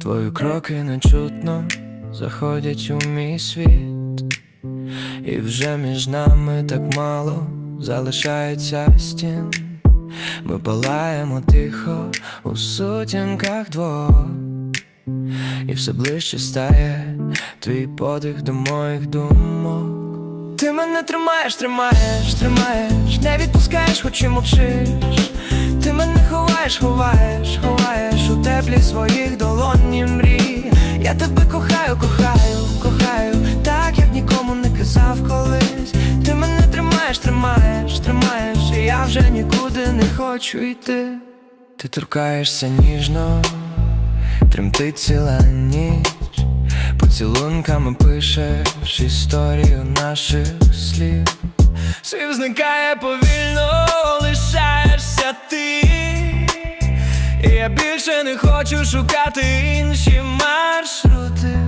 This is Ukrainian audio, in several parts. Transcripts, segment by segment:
Твої кроки нечутно заходять у мій світ, і вже між нами так мало залишається стін. Ми палаємо тихо у сутінках двох, і все ближче стає твій подих до моїх думок. Ти мене тримаєш, тримаєш, тримаєш, не відпускаєш, хоч і мовчиш. Я тебе кохаю, кохаю, кохаю, так як нікому не казав колись. Ти мене тримаєш, тримаєш, тримаєш, і я вже нікуди не хочу йти. Ти торкаєшся ніжно, тремтить ціла ніч. Поцілунками пишеш історію наших слів. Світ зникає повільно, більше не хочу шукати інші маршрути.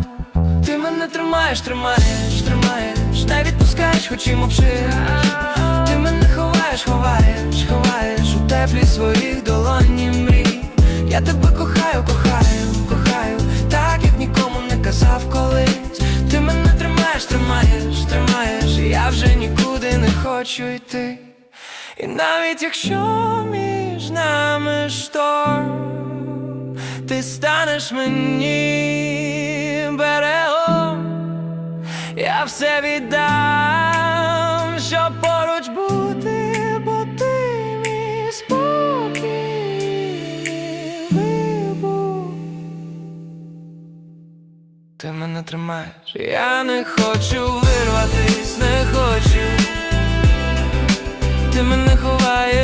Ти мене тримаєш, тримаєш, тримаєш, не відпускаєш, хоч і мовчиш. Ти мене ховаєш, ховаєш, ховаєш у теплі своїх долоні мрій. Я тебе кохаю, кохаю, кохаю, так як нікому не казав колись. Ти мене тримаєш, тримаєш, тримаєш, я вже нікуди не хочу йти. І навіть якщо між нами шторм, ти станеш мені берегом, я все віддам, щоб поруч бути, бо ти мій спокій, вибух. Ти мене тримаєш, я не хочу вирватись, не хочу. Ти мене ховаєш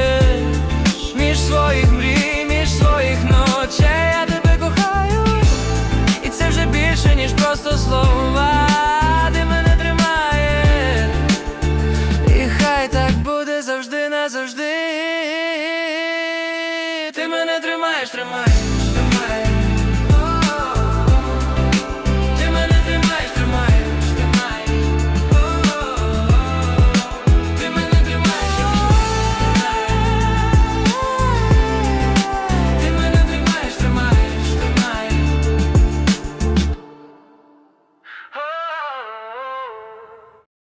просто слова. Ти мене тримає, і хай так буде завжди назавжди. Ти мене тримаєш, тримаєш.